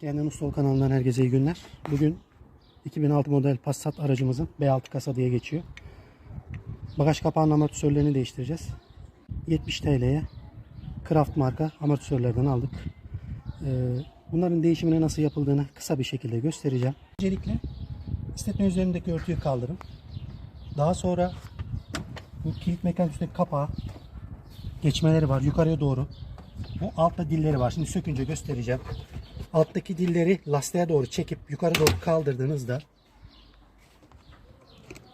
Kendin Ustaol kanalından herkese iyi günler. Bugün 2006 model Passat aracımızın B6 kasa diye geçiyor. Bagaj kapağının amortisörlerini değiştireceğiz. 70 TL'ye Kraft marka amortisörlerden aldık. Ee, Bunların değişimine nasıl yapıldığını kısa bir şekilde göstereceğim. Öncelikle istetme üzerindeki örtüyü kaldırın. Daha sonra bu kilit üstteki kapağı geçmeleri var yukarıya doğru. Bu altta dilleri var. Şimdi sökünce göstereceğim. Alttaki dilleri lastiğe doğru çekip yukarı doğru kaldırdığınızda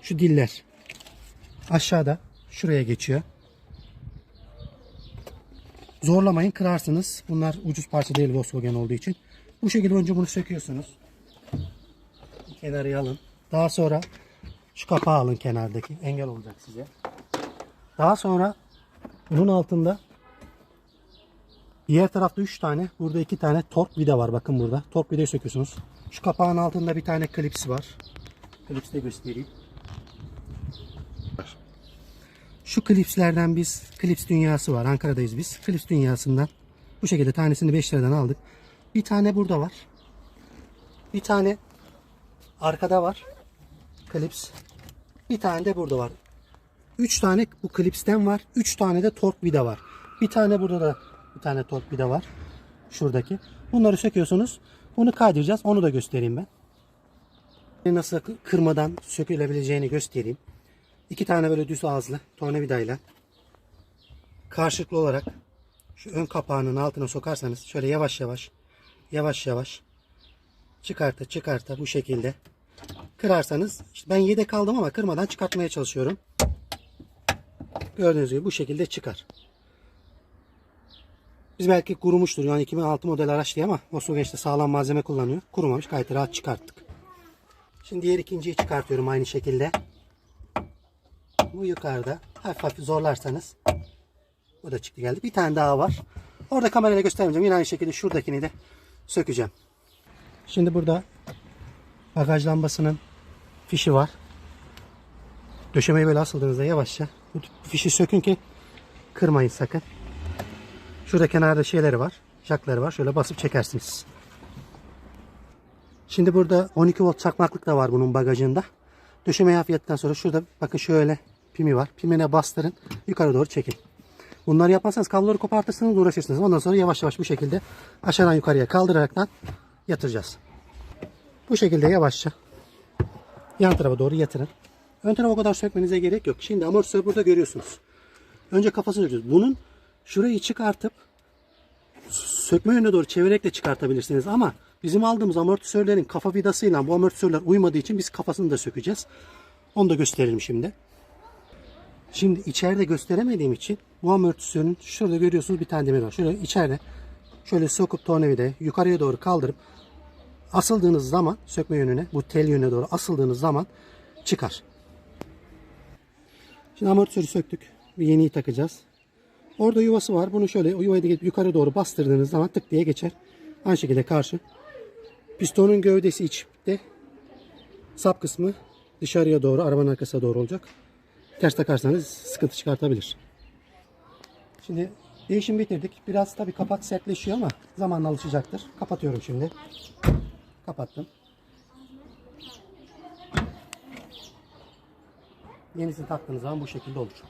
şu diller aşağıda şuraya geçiyor. Zorlamayın kırarsınız. Bunlar ucuz parça değil Volkswagen olduğu için. Bu şekilde önce bunu söküyorsunuz. Kenarıya alın. Daha sonra şu kapağı alın kenardaki. Engel olacak size. Daha sonra bunun altında Diğer tarafta 3 tane, burada 2 tane tork vida var. Bakın burada. Tork vidayı söküyorsunuz. Şu kapağın altında bir tane klips var. Klips de göstereyim. Şu klipslerden biz, klips dünyası var. Ankara'dayız biz. Klips dünyasından bu şekilde tanesini 5 liradan aldık. Bir tane burada var. Bir tane arkada var. Klips. Bir tane de burada var. 3 tane bu klipsten var. 3 tane de tork vida var. Bir tane burada da bir tane tork vida var. Şuradaki. Bunları söküyorsunuz. Bunu kaydıracağız. Onu da göstereyim ben. Nasıl kırmadan sökülebileceğini göstereyim. İki tane böyle düz ağızlı tornavidayla karşılıklı olarak şu ön kapağının altına sokarsanız şöyle yavaş yavaş yavaş yavaş çıkarta çıkarta bu şekilde kırarsanız işte ben yedek aldım ama kırmadan çıkartmaya çalışıyorum. Gördüğünüz gibi bu şekilde çıkar. Biz belki kurumuştur. Yani 2006 model araç diye ama Volkswagen işte sağlam malzeme kullanıyor. Kurumamış. Gayet rahat çıkarttık. Şimdi diğer ikinciyi çıkartıyorum aynı şekilde. Bu yukarıda. Hafif hafif zorlarsanız. Bu da çıktı geldi. Bir tane daha var. Orada kamerayla göstermeyeceğim. Yine aynı şekilde şuradakini de sökeceğim. Şimdi burada bagaj lambasının fişi var. Döşemeyi böyle asıldığınızda yavaşça bu fişi sökün ki kırmayın sakın. Şurada kenarda şeyleri var. Jakları var. Şöyle basıp çekersiniz. Şimdi burada 12 volt çakmaklık da var bunun bagajında. Döşemeyi hafiflettikten sonra şurada bakın şöyle pimi var. Pimine bastırın. Yukarı doğru çekin. Bunları yapmazsanız kabloları kopartırsınız uğraşırsınız. Ondan sonra yavaş yavaş bu şekilde aşağıdan yukarıya kaldıraraktan yatıracağız. Bu şekilde yavaşça yan tarafa doğru yatırın. Ön tarafa o kadar sökmenize gerek yok. Şimdi amortisörü burada görüyorsunuz. Önce kafasını söküyoruz. Bunun şurayı çıkartıp sökme yönüne doğru çevirerek de çıkartabilirsiniz ama bizim aldığımız amortisörlerin kafa vidasıyla bu amortisörler uymadığı için biz kafasını da sökeceğiz. Onu da gösterelim şimdi. Şimdi içeride gösteremediğim için bu amortisörün şurada görüyorsunuz bir tane demir var. Şöyle içeride şöyle sokup tornavidayı yukarıya doğru kaldırıp asıldığınız zaman sökme yönüne bu tel yönüne doğru asıldığınız zaman çıkar. Şimdi amortisörü söktük. Bir yeniyi takacağız. Orada yuvası var. Bunu şöyle o yuvayı da gidip yukarı doğru bastırdığınız zaman tık diye geçer. Aynı şekilde karşı. Pistonun gövdesi içte. Sap kısmı dışarıya doğru, arabanın arkasına doğru olacak. Ters takarsanız sıkıntı çıkartabilir. Şimdi değişim bitirdik. Biraz tabii kapak sertleşiyor ama zamanla alışacaktır. Kapatıyorum şimdi. Kapattım. Yenisini taktığınız zaman bu şekilde olur.